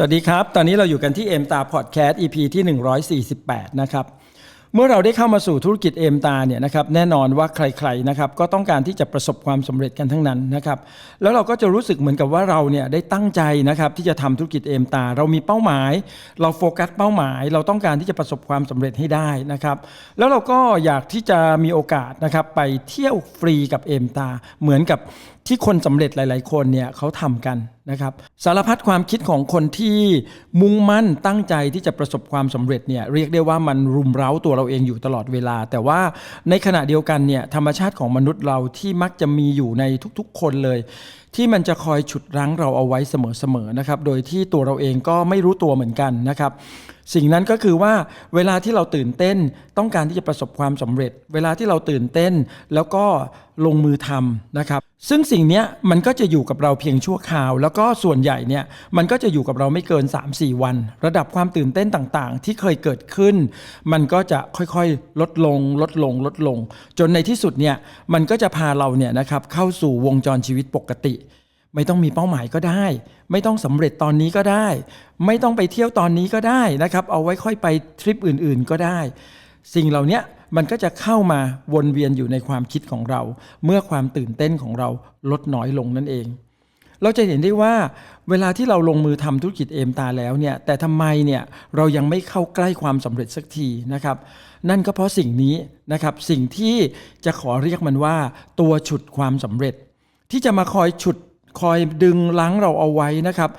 สวัสดีครับ ตอนนี้เราอยู่กันที่เอ็มตาพอดแคสต์ EP ที่ 148 นะครับ เมื่อเราได้เข้ามาสู่ธุรกิจเอมตาเนี่ยนะครับแน่นอนว่าใครๆนะครับก็ต้องการที่จะประสบความสำเร็จกันทั้งนั้นนะครับแล้วเราก็จะรู้สึกเหมือนกับว่าเราเนี่ยได้ตั้งใจนะครับที่จะทำธุรกิจเอมตา เรามีเป้าหมาย เราโฟกัสเป้าหมาย เราต้องการที่จะประสบความสำเร็จให้ได้นะครับแล้วเราก็อยากที่จะมีโอกาสนะครับไปเที่ยวฟรีกับเอมตา เหมือนกับ ที่คนสำเร็จหลาย ๆ คนเนี่ยเขาทำกันนะครับ สารพัดความคิดของคนที่มุ่งมั่นตั้งใจที่จะประสบความสำเร็จเนี่ยเรียกได้ว่ามันรุมเร้าตัวเราเองอยู่ตลอดเวลา แต่ว่าในขณะเดียวกันเนี่ยธรรมชาติของมนุษย์เราที่มักจะมีอยู่ในทุก ๆ คนเลย ที่มันจะคอยฉุดรั้งเราเอาไว้เสมอ ๆ นะครับ โดยที่ตัวเราเองก็ไม่รู้ตัวเหมือนกันนะครับ สิ่งนั้นก็คือว่าเวลาที่เราตื่นเต้นต้องการที่จะประสบความสำเร็จ เวลาที่เราตื่นเต้นแล้วก็ลงมือทำนะครับ ซึ่งสิ่งนี้มันก็จะอยู่กับเราเพียงชั่วคราว แล้วก็ส่วนใหญ่เนี่ยมันก็จะอยู่กับเราไม่เกิน 3-4 วัน ระดับความตื่นเต้นต่างๆ ที่เคยเกิดขึ้น มันก็จะค่อยๆ ลดลง ลดลง ลดลง จนในที่สุดเนี่ยมันก็จะพาเราเนี่ยนะครับเข้าสู่วงจรชีวิตปกติ ไม่ต้องมีเป้าหมายก็ได้ ไม่ต้องสำเร็จตอนนี้ก็ได้ ไม่ต้องไปเที่ยวตอนนี้ก็ได้นะครับ เอาไว้ค่อยไปทริปอื่น ๆ ก็ได้ สิ่งเหล่านี้มันก็จะเข้ามาวนเวียนอยู่ในความคิดของเรา เมื่อความตื่นเต้นของเราลดน้อยลงนั่นเอง เราจะเห็นได้ว่า เวลาที่เราลงมือทำธุรกิจเอมตาแล้วเนี่ยแต่ทำไมเนี่ยเรายังไม่เข้าใกล้ความสำเร็จสักทีนะครับ นั่นก็เพราะสิ่งนี้นะครับสิ่งที่จะขอเรียกมันว่า ตัวฉุดความสำเร็จ ที่จะมาคอยฉุด คอยดึงลังเราเอาไว้นะครับ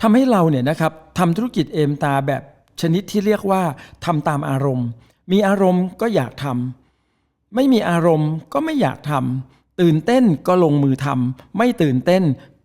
ทำให้เราเนี่ยนะครับทำธุรกิจเอมตาแบบชนิดที่เรียกว่าทำตามอารมณ์ มีอารมณ์ก็อยากทำไม่มีอารมณ์ก็ไม่อยากทำตื่นเต้นก็ลงมือทำไม่ตื่นเต้น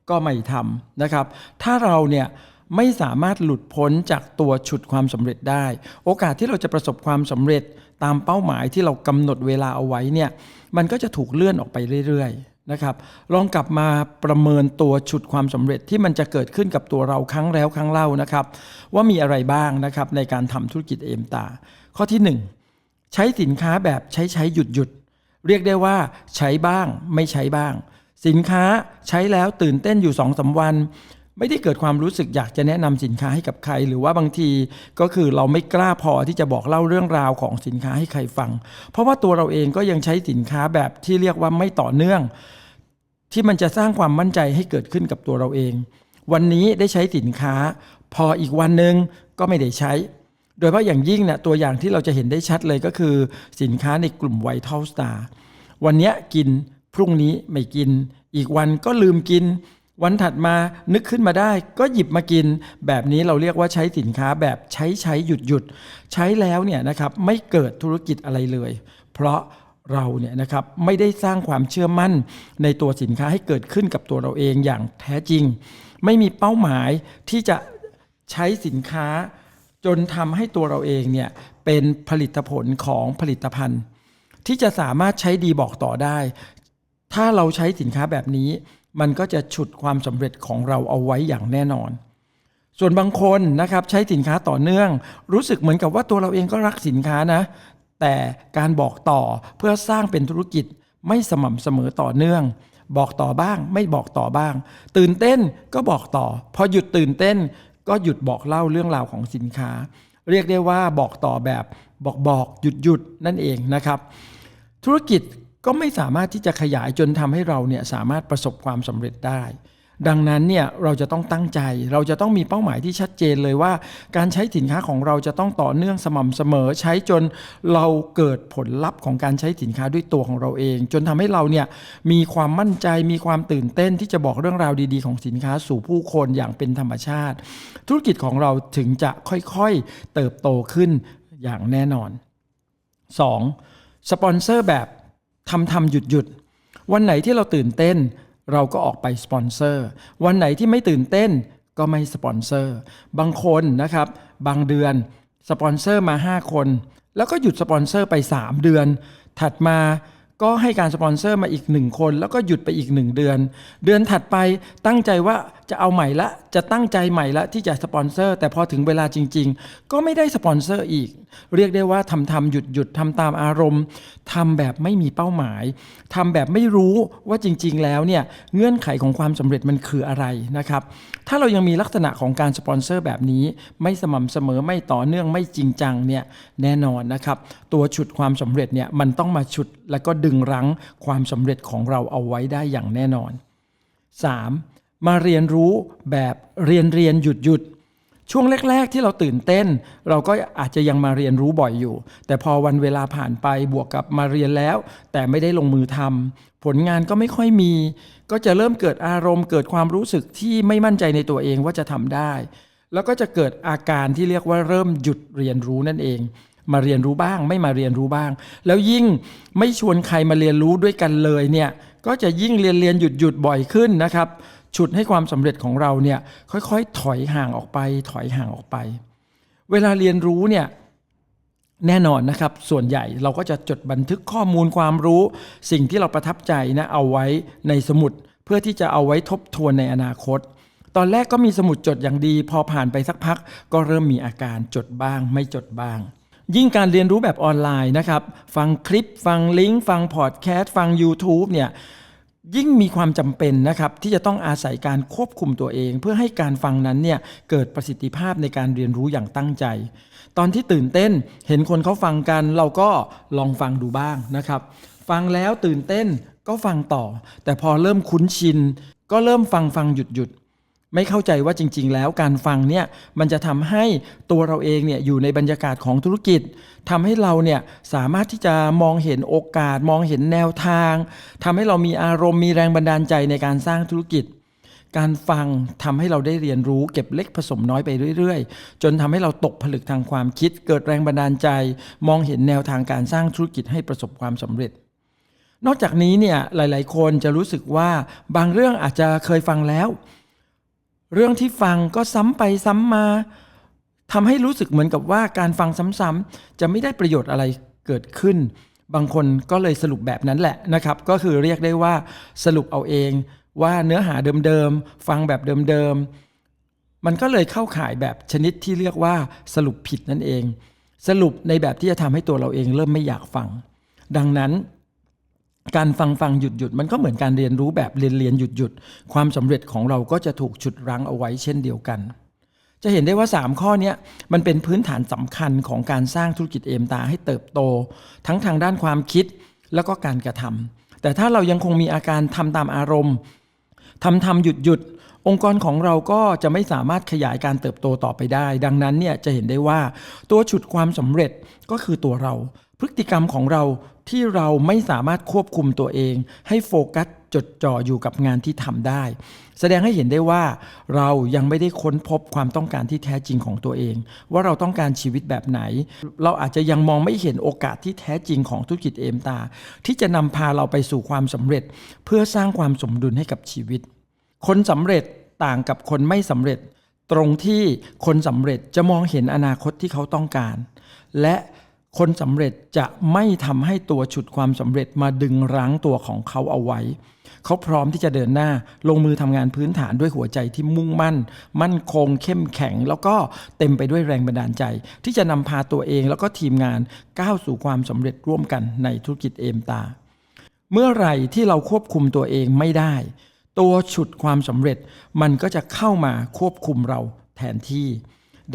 ก็ไม่ทำนะครับ ถ้าเราเนี่ยไม่สามารถหลุดพ้นจากตัวฉุดความสำเร็จได้ โอกาสที่เราจะประสบความสำเร็จตามเป้าหมายที่เรากำหนดเวลาเอาไว้เนี่ยมันก็จะถูกเลื่อนออกไปเรื่อยๆ นะครับลองกลับมาประเมินตัวฉุดความสำเร็จที่มันจะเกิดขึ้นกับตัวเราครั้งแล้วครั้งเล่านะครับ ว่ามีอะไรบ้างนะครับในการทำธุรกิจเอมตา ข้อที่ 1 ใช้สินค้าแบบใช้ใช้หยุดหยุดเรียกได้ว่าใช้บ้างไม่ใช้บ้าง สินค้าใช้แล้วตื่นเต้นอยู่2อสาวัน ไม่ได้เกิดความรู้สึกอยากจะแนะนำสินค้าให้กับใคร หรือว่าบางทีก็คือเราไม่กล้าพอที่จะบอกเล่าเรื่องราวของสินค้าให้ใครฟัง เพราะว่าตัวเราเองก็ยังใช้สินค้าแบบที่เรียกว่าไม่ต่อเนื่อง ที่มันจะสร้างความมั่นใจให้เกิดขึ้นกับตัวเราเอง วันนี้ได้ใช้สินค้า พออีกวันหนึ่งก็ไม่ได้ใช้ โดยเฉพาะอย่างยิ่งเนี่ยตัวอย่างที่เราจะเห็นได้ชัดเลยก็คือ สินค้าในกลุ่มไวท์เทลสตาร์วันนี้กินพรุ่งนี้ไม่กิน อีกวันก็ลืมกิน วันถัดมานึกขึ้นมาได้ก็หยิบมากิน แบบนี้เราเรียกว่าใช้สินค้าแบบใช้ใช้หยุดหยุดใช้แล้วเนี่ยนะครับไม่เกิดธุรกิจอะไรเลย เพราะเราเนี่ยนะครับไม่ได้สร้างความเชื่อมั่นในตัวสินค้าให้เกิดขึ้นกับตัวเราเองอย่างแท้จริง ไม่มีเป้าหมายที่จะใช้สินค้า จนทำให้ตัวเราเองเนี่ยเป็นผลิตผลของผลิตภัณฑ์ ที่จะสามารถใช้ดีบอกต่อได้ ถ้าเราใช้สินค้าแบบนี้ มันก็จะฉุดความสำเร็จของเราเอาไว้อย่างแน่นอน ส่วนบางคนนะครับใช้สินค้าต่อเนื่อง รู้สึกเหมือนกับว่าตัวเราเองก็รักสินค้านะ แต่การบอกต่อเพื่อสร้างเป็นธุรกิจไม่สม่ำเสมอต่อเนื่อง บอกต่อบ้าง ไม่บอกต่อบ้าง ตื่นเต้นก็บอกต่อ พอหยุดตื่นเต้น ก็หยุดบอกเล่าเรื่องราวของสินค้า เรียกได้ว่าบอกต่อแบบบอกบอกหยุดหยุดนั่นเองนะครับ ธุรกิจ ก็ไม่สามารถที่จะขยายจนทำให้เราเนี่ยสามารถประสบความสำเร็จได้ ดังนั้นเนี่ยเราจะต้องตั้งใจ เราจะต้องมีเป้าหมายที่ชัดเจนเลยว่า การใช้สินค้าของเราจะต้องต่อเนื่องสม่ำเสมอ ใช้จนเราเกิดผลลัพธ์ของการใช้สินค้าด้วยตัวของเราเอง จนทำให้เราเนี่ยมีความมั่นใจมีความตื่นเต้นที่จะบอกเรื่องราวดีๆ ของสินค้าสู่ผู้คนอย่างเป็นธรรมชาติ ธุรกิจของเราถึงจะค่อยๆเติบโตขึ้นอย่างแน่นอน 2. สปอนเซอร์แบบ ทำทำหยุดหยุดวันไหนที่เราตื่นเต้น เราก็ออกไปสปอนเซอร์ วันไหนที่ไม่ตื่นเต้นก็ไม่สปอนเซอร์ บางคนนะครับ บางเดือนสปอนเซอร์มา 5 คน แล้วก็หยุดสปอนเซอร์ไป 3 เดือน ถัดมาก็ให้การสปอนเซอร์มาอีก 1 คน แล้วก็หยุดไปอีก 1 เดือน เดือนถัดไปตั้งใจว่า จะเอาใหม่ละ จะตั้งใจใหม่ละที่จะสปอนเซอร์แต่พอถึงเวลาจริง ๆ ก็ไม่ได้สปอนเซอร์อีก เรียกได้ว่าทำทำหยุดหยุดทำตามอารมณ์ทำแบบไม่มีเป้าหมายทำแบบไม่รู้ว่าจริง ๆ แล้วเนี่ยเงื่อนไขของความสำเร็จมันคืออะไรนะครับถ้าเรายังมีลักษณะของการสปอนเซอร์แบบนี้ ไม่สม่ำเสมอไม่ต่อเนื่องไม่จริงจังเนี่ยแน่นอนนะครับตัวฉุดความสำเร็จเนี่ยมันต้องมาฉุดแล้วก็ดึงรั้งความสำเร็จของเราเอาไว้ได้อย่างแน่นอน 3. มาเรียนรู้แบบเรียนเรียนหยุดหยุดช่วงแรก ๆ ที่เราตื่นเต้น เราก็อาจจะยังมาเรียนรู้บ่อยอยู่ แต่พอวันเวลาผ่านไปบวกกับมาเรียนแล้ว แต่ไม่ได้ลงมือทำผลงานก็ไม่ค่อยมี ก็จะเริ่มเกิดอารมณ์ เกิดความรู้สึกที่ไม่มั่นใจในตัวเองว่าจะทำได้ แล้วก็จะเกิดอาการที่เรียกว่าเริ่มหยุดเรียนรู้นั่นเอง มาเรียนรู้บ้าง ไม่มาเรียนรู้บ้าง แล้วยิ่งไม่ชวนใครมาเรียนรู้ด้วยกันเลยเนี่ยก็จะยิ่งเรียนเรียนหยุดหยุดบ่อยขึ้นนะครับ ฉุดให้ความสำเร็จของเราเนี่ยค่อยๆ ถอยห่างออกไป ถอยห่างออกไป เวลาเรียนรู้เนี่ยแน่นอนนะครับ ส่วนใหญ่เราก็จะจดบันทึกข้อมูลความรู้ สิ่งที่เราประทับใจนะเอาไว้ในสมุด เพื่อที่จะเอาไว้ทบทวนในอนาคต ตอนแรกก็มีสมุดจดอย่างดี พอผ่านไปสักพัก ก็เริ่มมีอาการจดบ้าง ไม่จดบ้าง ยิ่งการเรียนรู้แบบออนไลน์นะครับ ฟังคลิป ฟังลิงก์ ฟังพอดแคสต์ ฟัง YouTube เนี่ย ยิ่งมีความจำเป็นนะครับที่จะต้องอาศัยการควบคุมตัวเอง เพื่อให้การฟังนั้นเนี่ยเกิดประสิทธิภาพในการเรียนรู้อย่างตั้งใจ ตอนที่ตื่นเต้นเห็นคนเขาฟังกัน เราก็ลองฟังดูบ้างนะครับ ฟังแล้วตื่นเต้นก็ฟังต่อ แต่พอเริ่มคุ้นชิน ก็เริ่มฟังฟังหยุดหยุด ไม่เข้าใจว่าจริง ๆ แล้วการฟังเนี่ยมันจะทำให้ตัวเราเองเนี่ยอยู่ในบรรยากาศของธุรกิจทำให้เราเนี่ยสามารถที่จะมองเห็นโอกาส มองเห็นแนวทางทำให้เรามีอารมณ์มีแรงบันดาลใจในการสร้างธุรกิจ การฟังทำให้เราได้เรียนรู้เก็บเล็กผสมน้อยไปเรื่อย ๆ จนทำให้เราตกผลึกทางความคิด เกิดแรงบันดาลใจ มองเห็นแนวทางการสร้างธุรกิจให้ประสบความสำเร็จนอกจากนี้เนี่ยหลาย ๆ คนจะรู้สึกว่าบางเรื่องอาจจะเคยฟังแล้ว เรื่องที่ฟังก็ซ้ำไปซ้ำมาทำให้รู้สึกเหมือนกับว่าการฟังซ้ำๆจะไม่ได้ประโยชน์อะไรเกิดขึ้น บางคนก็เลยสรุปแบบนั้นแหละนะครับ ก็คือเรียกได้ว่าสรุปเอาเองว่าเนื้อหาเดิมๆ ฟังแบบเดิมๆ มันก็เลยเข้าข่ายแบบชนิดที่เรียกว่าสรุปผิดนั่นเอง สรุปในแบบที่จะทำให้ตัวเราเองเริ่มไม่อยากฟัง ดังนั้น การฟังฟังหยุดหยุดมันก็เหมือนการเรียนรู้แบบเรียนเรียนหยุดหยุดความสำเร็จของเราก็จะถูกฉุดรั้งเอาไว้เช่นเดียวกัน จะเห็นได้ว่า 3 ข้อนี้มันเป็นพื้นฐานสำคัญของการสร้างธุรกิจเอมตาให้เติบโต ทั้งทางด้านความคิดแล้วก็การกระทำแต่ถ้าเรายังคงมีอาการทำตามอารมณ์ทำทำหยุดหยุดองค์กรของเราก็จะไม่สามารถขยายการเติบโตต่อไปได้ ดังนั้นเนี่ยจะเห็นได้ว่าตัวฉุดความสำเร็จก็คือตัวเรา พฤติกรรมของเราที่เราไม่สามารถควบคุมตัวเอง ให้โฟกัสจดจ่ออยู่กับงานที่ทำได้ แสดงให้เห็นได้ว่า เรายังไม่ได้ค้นพบความต้องการที่แท้จริงของตัวเอง ว่าเราต้องการชีวิตแบบไหน เราอาจจะยังมองไม่เห็นโอกาสที่แท้จริงของธุรกิจเอมตา ที่จะนำพาเราไปสู่ความสำเร็จ เพื่อสร้างความสมดุลให้กับชีวิต คนสำเร็จต่างกับคนไม่สำเร็จ ตรงที่คนสำเร็จจะมองเห็นอนาคตที่เขาต้องการ และ คนสำเร็จจะไม่ทำให้ตัวฉุดความสำเร็จมาดึงรั้งตัวของเขาเอาไว้ เขาพร้อมที่จะเดินหน้าลงมือทำงานพื้นฐานด้วยหัวใจที่มุ่งมั่น มั่นคง เข้มแข็ง แล้วก็เต็มไปด้วยแรงบันดาลใจ ที่จะนำพาตัวเองแล้วก็ทีมงานก้าวสู่ความสำเร็จร่วมกันในธุรกิจเอมตา เมื่อไหร่ที่เราควบคุมตัวเองไม่ได้ ตัวฉุดความสำเร็จมันก็จะเข้ามาควบคุมเราแทนที่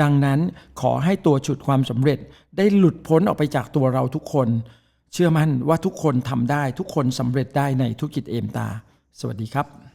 ดังนั้นขอให้ตัวฉุดความสำเร็จ ได้หลุดพ้นออกไปจากตัวเราทุกคน เชื่อมั่นว่าทุกคนทำได้ทุกคนสำเร็จได้ในธุรกิจเอมตา สวัสดีครับ